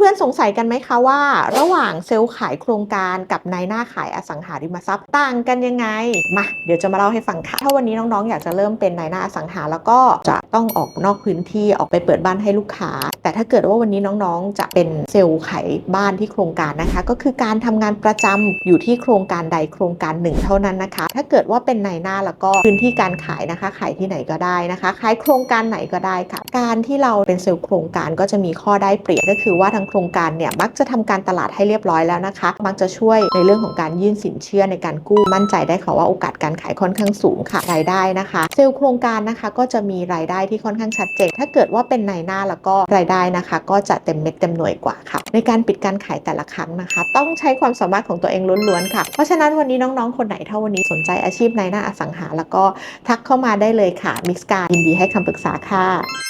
เพื่อนๆสงสัยกันไหมคะว่า ระหว่างเซลล์ขายโครงการกับนายหน้าขายอสังหาริมทรัพย์ต่างกันยังไงมาเดี๋ยวจะมาเล่าให้ฟังค่ะ ถ้าวันนี้น้องๆ อยากจะเริ่มเป็นนายหน้าอสังหาแล้วก็จะต้องออกนอกพื้นที่ออกไปเปิดบ้านให้ลูกค้า แต่ถ้าเกิดว่าวันนี้น้องๆ จะเป็นเซลล์ขายบ้านที่โครงการนะคะ ก็คือการทำงานประจำอยู่ที่โครงการใดโครงการหนึ่งเท่านั้นนะคะ ถ้าเกิดว่าเป็นนายหน้าแล้วก็พื้นที่การขายนะคะ ขายที่ไหนก็ได้นะคะ ขายโครงการไหนก็ได้ค่ะ การที่เราเป็นเซลล์โครงการก็จะมีข้อได้เปรียบก็คือว่าทางโครงการเนี่ยมักจะทำการตลาดให้เรียบร้อยแล้วนะคะ มักจะช่วยในเรื่องของการยื่นสินเชื่อในการกู้มั่นใจได้ค่ะว่าโอกาสการขายค่อนข้างสูงค่ะรายได้นะคะ เซลล์โครงการนะคะก็จะมีรายได้ที่ค่อนข้างชัดเจน ถ้าเกิดว่าเป็นนายหน้าแล้วก็รายได้นะคะ ก็จะเต็มเม็ดเต็มหน่วยกว่าค่ะ ในการปิดการขายแต่ละครั้งนะคะ ต้องใช้ความสามารถของตัวเองล้วนๆค่ะ เพราะฉะนั้นวันนี้น้องๆ คนไหนถ้าวันนี้สนใจอาชีพนายหน้าอสังหา แล้วก็ทักเข้ามาได้เลยค่ะมิกซ์การยินดีให้คำปรึกษาค่ะ